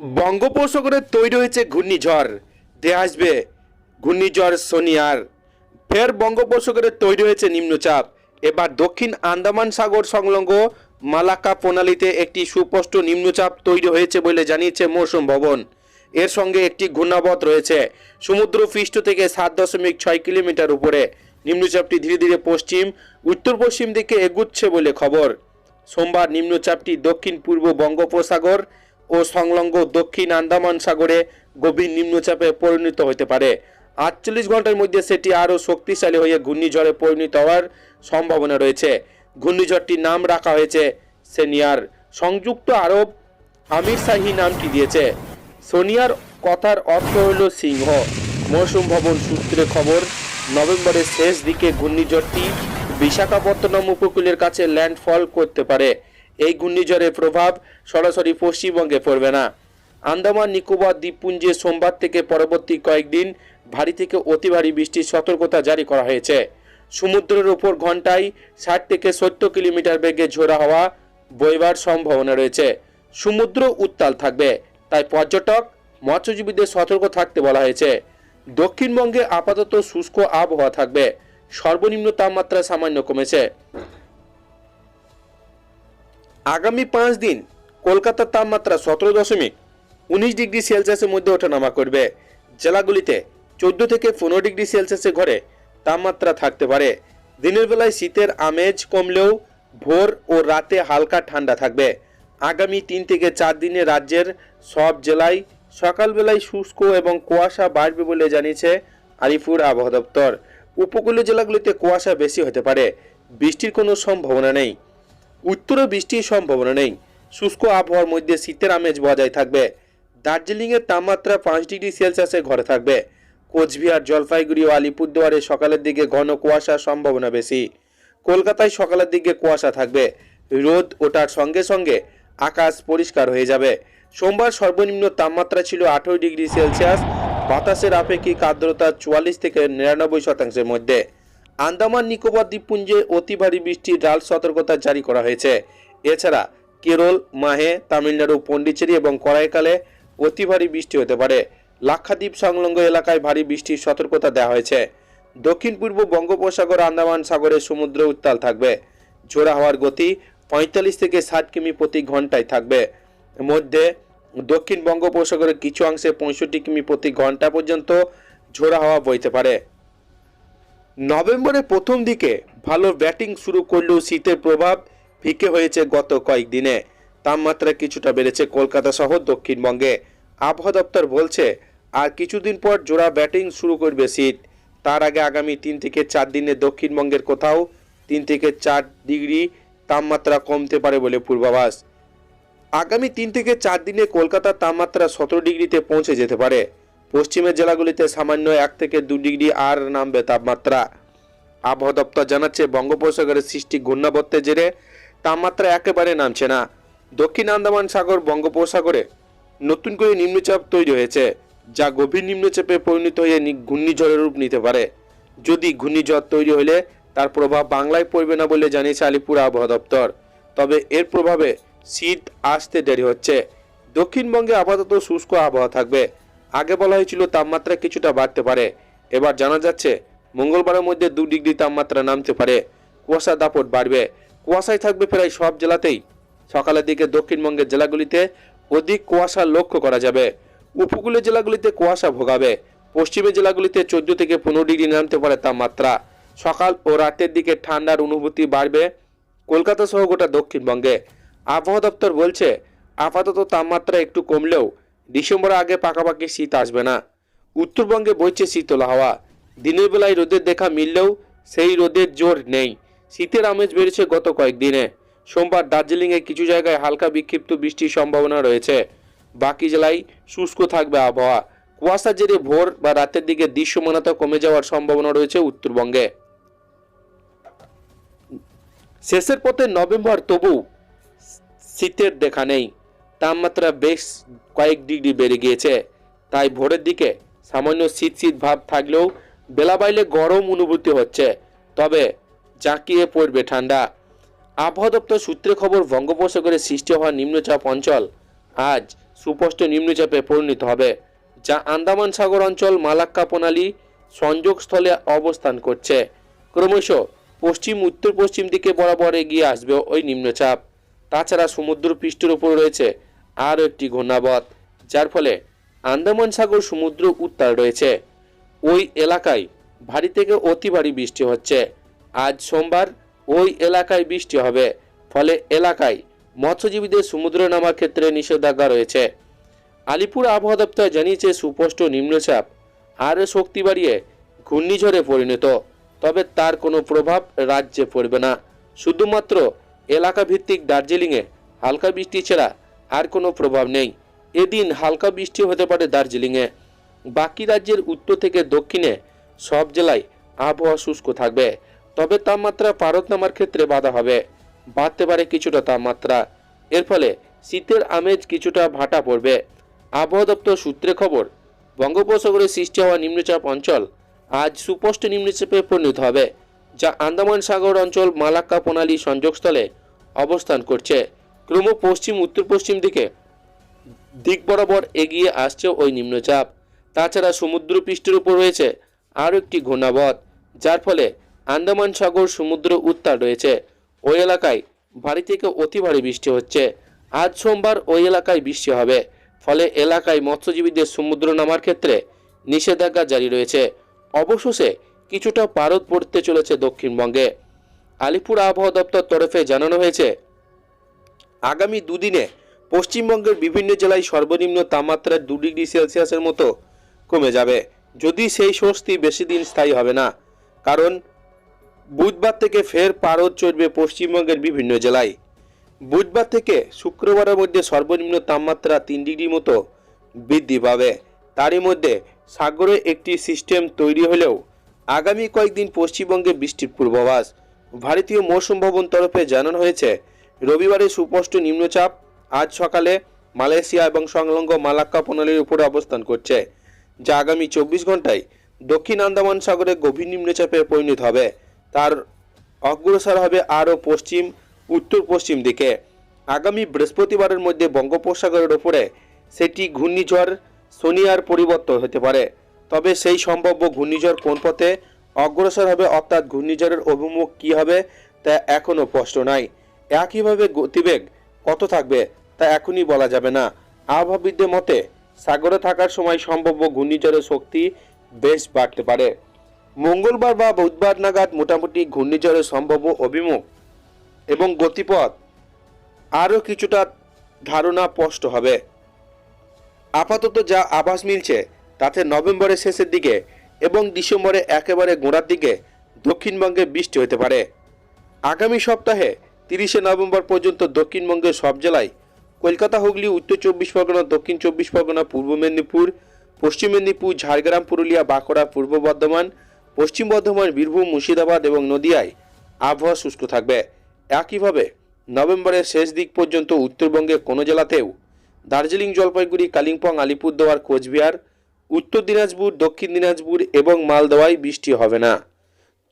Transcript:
বঙ্গোপসাগরে তৈরি হয়েছে ঘূর্ণিঝড়। ধেয়ে আসবে ঘূর্ণিঝড় সোনিয়ার। ফের বঙ্গোপসাগরে তৈরি হয়েছে নিম্নচাপ। এবার দক্ষিণ আন্দামান সাগর সংলগ্ন মালাকা প্রণালীতে একটি সুস্পষ্ট নিম্নচাপ তৈরি হয়েছে বলে জানিয়েছে মৌসুম ভবন। এর সঙ্গে একটি ঘূর্ণাবত রয়েছে। সমুদ্র পৃষ্ঠ থেকে সাত দশমিক ছয় কিলোমিটার উপরে। নিম্নচাপটি ধীরে ধীরে পশ্চিম উত্তর পশ্চিম দিকে এগুচ্ছে বলে খবর। সোমবার নিম্নচাপটি দক্ষিণ পূর্ব বঙ্গোপসাগর ও সংলগ্ন দক্ষিণ আন্দামান সাগরে গভীর নিম্নচাপে পরিণত হতে পারে। আটচল্লিশ ঘণ্টার মধ্যে সেটি আরও শক্তিশালী হয়ে ঘূর্ণিঝড়ে পরিণত হওয়ার সম্ভাবনা রয়েছে। ঘূর্ণিঝড়টির নাম রাখা হয়েছে সেনিয়ার। সংযুক্ত আরব আমির শাহী নামটি দিয়েছে? সোনিয়ার কথার অর্থ হল সিংহ। মৌসুম ভবন সূত্রে খবর, নভেম্বরের শেষ দিকে ঘূর্ণিঝড়টি বিশাখাপত্তনম উপকূলের কাছে ল্যান্ডফল করতে পারে। এই ঘূর্ণিঝড়ের প্রভাব সরাসরি পশ্চিমবঙ্গে পড়বে না। আন্দামান, নিকোবর, দ্বীপপুঞ্জে সোমবার থেকে পরবর্তী কয়েকদিন ভারী থেকে অতি ভারী বৃষ্টির সতর্কতা জারি করা হয়েছে। সমুদ্রের উপর ঘন্টায় ষাট থেকে সত্তর কিলোমিটার বেগে ঝোড়া হওয়া বইবার সম্ভাবনা রয়েছে। সমুদ্র উত্তাল থাকবে, তাই পর্যটক, মৎস্যজীবীদের সতর্ক থাকতে বলা হয়েছে। দক্ষিণবঙ্গে আপাতত শুষ্ক আবহাওয়া থাকবে, সর্বনিম্ন তাপমাত্রা সামান্য কমেছে। আগামী পাঁচ দিন কলকাতার তাপমাত্রা সতেরো দশমিক উনিশ ডিগ্রি সেলসিয়াসের মধ্যে ওঠানামা করবে। জেলাগুলিতে চোদ্দ থেকে পনেরো ডিগ্রি সেলসিয়াসের ঘরে তাপমাত্রা থাকতে পারে। দিনের বেলায় শীতের আমেজ কমলেও ভোর ও রাতে হালকা ঠান্ডা থাকবে। আগামী তিন থেকে চার দিনে রাজ্যের সব জেলায় সকালবেলায় শুষ্ক এবং কুয়াশা বাড়বে বলে জানিয়েছে আলিপুর আবহাওয়া দপ্তর। উপকূলীয় জেলাগুলিতে কুয়াশা বেশি হতে পারে। বৃষ্টির কোনো সম্ভাবনা নেই। উত্তরে বৃষ্টির সম্ভাবনা নেই। শুষ্ক আবহাওয়ার মধ্যে শীতের আমেজ বজায় থাকবে। দার্জিলিংয়ের তাপমাত্রা পাঁচ ডিগ্রি সেলসিয়াসে ঘরে থাকবে। কোচবিহার, জলপাইগুড়ি ও আলিপুরদুয়ারে সকালের দিকে ঘন কুয়াশার সম্ভাবনা বেশি। কলকাতায় সকালের দিকে কুয়াশা থাকবে। রোদ ওঠার সঙ্গে সঙ্গে আকাশ পরিষ্কার হয়ে যাবে। সোমবার সর্বনিম্ন তাপমাত্রা ছিল আঠেরো ডিগ্রি সেলসিয়াস। বাতাসের আপেক্ষিক আর্দ্রতা চুয়াল্লিশ থেকে নিরানব্বই শতাংশের মধ্যে। আন্দামান, নিকোবর দ্বীপপুঞ্জে অতি ভারী বৃষ্টির লাল সতর্কতা জারি করা হয়েছে। এছাড়া, কেরল, মাহে, তামিলনাড়ু, পন্ডিচেরি এবং করাইকালে অতি ভারী বৃষ্টি হতে পারে। লাক্ষাদ্বীপ সংলগ্ন এলাকায় ভারী বৃষ্টির সতর্কতা দেওয়া হয়েছে। দক্ষিণ পূর্ব বঙ্গোপসাগর, আন্দামান সাগরে সমুদ্র উত্তাল থাকবে। ঝোড়া হওয়ার গতি পঁয়তাল্লিশ থেকে ষাট কিমি প্রতি ঘন্টায় থাকবে। মধ্যে, দক্ষিণ বঙ্গোপসাগরের কিছু অংশে পঁয়ষট্টি কিমি প্রতি ঘণ্টা পর্যন্ত ঝোড়া হাওয়া বইতে পারে। নভেম্বরের প্রথম দিকে ভালো ব্যাটিং শুরু করলেও শীতের প্রভাব ফিকে হয়েছে গত কয়েকদিনে। তাপমাত্রা কিছুটা বেড়েছে কলকাতা সহ দক্ষিণবঙ্গে। আবহাওয়া দপ্তর বলছে, আর কিছুদিন পর জোড়া ব্যাটিং শুরু করবে শীত। তার আগে আগামী তিন থেকে চার দিনে দক্ষিণবঙ্গের কোথাও তিন থেকে চার ডিগ্রি তাপমাত্রা কমতে পারে বলে পূর্বাভাস। আগামী তিন থেকে চার দিনে কলকাতার তাপমাত্রা সতেরো ডিগ্রিতে পৌঁছে যেতে পারে। পশ্চিমের জেলাগুলিতে সামান্য এক থেকে দু ডিগ্রি আর নামবে তাপমাত্রা। আবহাওয়া দপ্তর জানাচ্ছে, বঙ্গোপসাগরের সৃষ্টি ঘূর্ণাবর্তের জেরে তাপমাত্রা একেবারে নামছে না। দক্ষিণ আন্দামান সাগর বঙ্গোপসাগরে নতুন করে নিম্নচাপ তৈরি হয়েছে, যা গভীর নিম্নচাপে পরিণত হয়ে ঘূর্ণিঝড়ের রূপ নিতে পারে। যদি ঘূর্ণিঝড় তৈরি হলে তার প্রভাব বাংলায় পড়বে না বলে জানিয়েছে আলিপুর আবহাওয়া দপ্তর। তবে এর প্রভাবে শীত আসতে দেরি হচ্ছে। দক্ষিণবঙ্গে আপাতত শুষ্ক আবহাওয়া থাকবে। আগে বলা হয়েছিল তাপমাত্রা কিছুটা বাড়তে পারে। এবার জানা যাচ্ছে, মঙ্গলবারের মধ্যে দু ডিগ্রি তাপমাত্রা নামতে পারে। কুয়াশা দাপট বাড়বে। কুয়াশায় থাকবে প্রায় সব জেলাতেই। সকালের দিকে দক্ষিণবঙ্গের জেলাগুলিতে অধিক কুয়াশা লক্ষ্য করা যাবে। উপকূলীয় জেলাগুলিতে কুয়াশা ভোগাবে। পশ্চিমের জেলাগুলিতে চোদ্দ থেকে পনেরো ডিগ্রি নামতে পারে তাপমাত্রা। সকাল ও রাতের দিকে ঠান্ডার অনুভূতি বাড়বে কলকাতা সহ গোটা দক্ষিণবঙ্গে। আবহাওয়া দপ্তর বলছে, আপাতত তাপমাত্রা একটু কমলেও ডিসেম্বরের আগে পাকাপাকি শীত আসবে না। উত্তরবঙ্গে বইছে শীতল হাওয়া। দিনের বেলায় রোদের দেখা মিললেও সেই রোদের জোর নেই। শীতের আমেজ বেড়েছে গত কয়েকদিনে। সোমবার দার্জিলিংয়ে কিছু জায়গায় হালকা বিক্ষিপ্ত বৃষ্টির সম্ভাবনা রয়েছে। বাকি জেলায় শুষ্ক থাকবে আবহাওয়া। কুয়াশার জেরে ভোর বা রাতের দিকে দৃশ্যমানতা কমে যাওয়ার সম্ভাবনা রয়েছে উত্তরবঙ্গে। শেষের পথে নভেম্বর তবু শীতের দেখা নেই। তাপমাত্রা বেশ কয়েক ডিগ্রি বেড়ে গিয়েছে। তাই ভোরের দিকে সামান্য শীত শীত ভাব থাকলেও বেলা বাইলে গরম অনুভূতি হচ্ছে। তবে জাঁকিয়ে পড়বে ঠান্ডা। আবহাওয়া দপ্তর সূত্রে খবর, বঙ্গোপসাগরে সৃষ্টি হওয়া নিম্নচাপ অঞ্চল আজ সুস্পষ্ট নিম্নচাপে পরিণত হবে, যা আন্দামান সাগর অঞ্চল, মালাক্কা প্রণালী সংযোগস্থলে অবস্থান করছে। ক্রমশ পশ্চিম উত্তর পশ্চিম দিকে বরাবর এগিয়ে আসবে ওই নিম্নচাপ। তাছাড়া সমুদ্র পৃষ্ঠের উপর রয়েছে আরও একটি ঘূর্ণাবত, যার ফলে আন্দামান সাগর সমুদ্র উত্তাল রয়েছে। ওই এলাকায় ভারী থেকে অতি ভারী বৃষ্টি হচ্ছে। আজ সোমবার ওই এলাকায় বৃষ্টি হবে, ফলে এলাকায় মৎস্যজীবীদের সমুদ্রে নামার ক্ষেত্রে নিষেধাজ্ঞা রয়েছে। আলিপুর আবহাওয়া দপ্তর জানিয়েছে, সুস্পষ্ট নিম্নচাপ আরও শক্তি বাড়িয়ে ঘূর্ণিঝড়ে পরিণত, তবে তার কোনো প্রভাব রাজ্যে পড়বে না। শুধুমাত্র এলাকা ভিত্তিক দার্জিলিংয়ে হালকা বৃষ্টি ছাড়া আর কোনো প্রভাব নেই। এদিন হালকা বৃষ্টি হতে পারে দার্জিলিংয়ে। বাকি রাজ্যের উত্তর থেকে দক্ষিণে সব জেলায় আবহাওয়া শুষ্ক থাকবে। তবে তাপমাত্রা পারদ নামার ক্ষেত্রে বাধা হবে। বাড়তে পারে কিছুটা তাপমাত্রা। এর ফলে শীতের আমেজ কিছুটা ভাটা পড়বে। আবহাওয়া দপ্তর সূত্রে খবর, বঙ্গোপসাগরে সৃষ্টি হওয়া নিম্নচাপ অঞ্চল আজ সুস্পষ্ট নিম্নচাপে পরিণত হবে, যা আন্দামান সাগর অঞ্চল মালাক্কা প্রণালী সংযোগস্থলে অবস্থান করছে। ক্রম পশ্চিম উত্তর পশ্চিম দিকে দিক বরাবর এগিয়ে আসছে ওই নিম্নচাপ। তাছাড়া সমুদ্র পৃষ্ঠের উপর রয়েছে আরও একটি ঘূর্ণাবধ যার ফলে আন্দামান সাগর, সমুদ্র উত্তাল রয়েছে। ওই এলাকায় ভারী থেকে অতি ভারী বৃষ্টি হচ্ছে। আজ সোমবার ওই এলাকায় বৃষ্টি হবে। ফলে এলাকায় মৎস্যজীবীদের সমুদ্র নামার ক্ষেত্রে নিষেধাজ্ঞা জারি রয়েছে। অবশেষে কিছুটা পারদ পড়তে চলেছে দক্ষিণবঙ্গে। আলিপুর আবহাওয়া দপ্তর তরফে জানানো হয়েছে আগামী দুদিনে পশ্চিমবঙ্গের বিভিন্ন জেলায় সর্বনিম্ন তাপমাত্রা দু ডিগ্রি সেলসিয়াসের মতো কমে যাবে। যদি সেই স্বস্তি বেশি দিন স্থায়ী হবে না, কারণ বুধবার থেকে ফের পারদ চড়বে পশ্চিমবঙ্গের বিভিন্ন জেলায়। বুধবার থেকে শুক্রবারের মধ্যে সর্বনিম্ন তাপমাত্রা তিন ডিগ্রি মতো বৃদ্ধি পাবে। তারই মধ্যে সাগরে একটি সিস্টেম তৈরি হলেও আগামী কয়েকদিন পশ্চিমবঙ্গে বৃষ্টির পূর্বাভাস। ভারতীয় মৌসুম ভবন তরফে জানানো হয়েছে রবিবারে সুস্পষ্ট নিম্নচাপ। আজ সকালে মালয়েশিয়া এবং সংলগ্ন মালাক্কা প্রণালীর উপরে অবস্থান করছে, যা আগামী চব্বিশ ঘন্টায় দক্ষিণ আন্দামান সাগরে গভীর নিম্নচাপে পরিণত হবে। তার অগ্রসর হবে আরও পশ্চিম উত্তর পশ্চিম দিকে। আগামী বৃহস্পতিবারের মধ্যে বঙ্গোপসাগরের ওপরে সেটি ঘূর্ণিঝড় সোনিয়ার পরিবর্তন হতে পারে। তবে সেই সম্ভাব্য ঘূর্ণিঝড় কোন পথে অগ্রসর হবে অর্থাৎ ঘূর্ণিঝড়ের অভিমুখ কী হবে তা এখনও স্পষ্ট নয়। একইভাবে গতিবেগ কত থাকবে তা এখনই বলা যাবে না। আবহাওয়াবিদদের মতে, সাগরে থাকার সময় সম্ভাব্য ঘূর্ণিঝড়ের শক্তি বেশ বাড়তে পারে। মঙ্গলবার বা বুধবার নাগাদ মোটামুটি ঘূর্ণিঝড়ের সম্ভাব্য অভিমুখ এবং গতিপথ আরও কিছুটা ধারণা স্পষ্ট হবে। আপাতত যা আভাস মিলছে, তাতে নভেম্বরের শেষের দিকে এবং ডিসেম্বরে একেবারে গোড়ার দিকে দক্ষিণবঙ্গে বৃষ্টি হতে পারে। আগামী সপ্তাহে তিরিশে নভেম্বর পর্যন্ত দক্ষিণবঙ্গের সব জেলায় কলকাতা, হুগলি, উত্তর চব্বিশ পরগনা, দক্ষিণ চব্বিশ পরগনা, পূর্ব মেদিনীপুর, পশ্চিম মেদিনীপুর, ঝাড়গ্রাম, পুরুলিয়া, বাঁকুড়া, পূর্ব বর্ধমান, পশ্চিম বর্ধমান, বীরভূম, মুর্শিদাবাদ এবং নদিয়ায় আবহাওয়া শুষ্ক থাকবে। একইভাবে নভেম্বরের শেষ দিক পর্যন্ত উত্তরবঙ্গের কোনো জেলাতেও দার্জিলিং, জলপাইগুড়ি, কালিম্পং, আলিপুরদুয়ার, কোচবিহার, উত্তর দিনাজপুর, দক্ষিণ দিনাজপুর এবং মালদোয়ায় বৃষ্টি হবে না।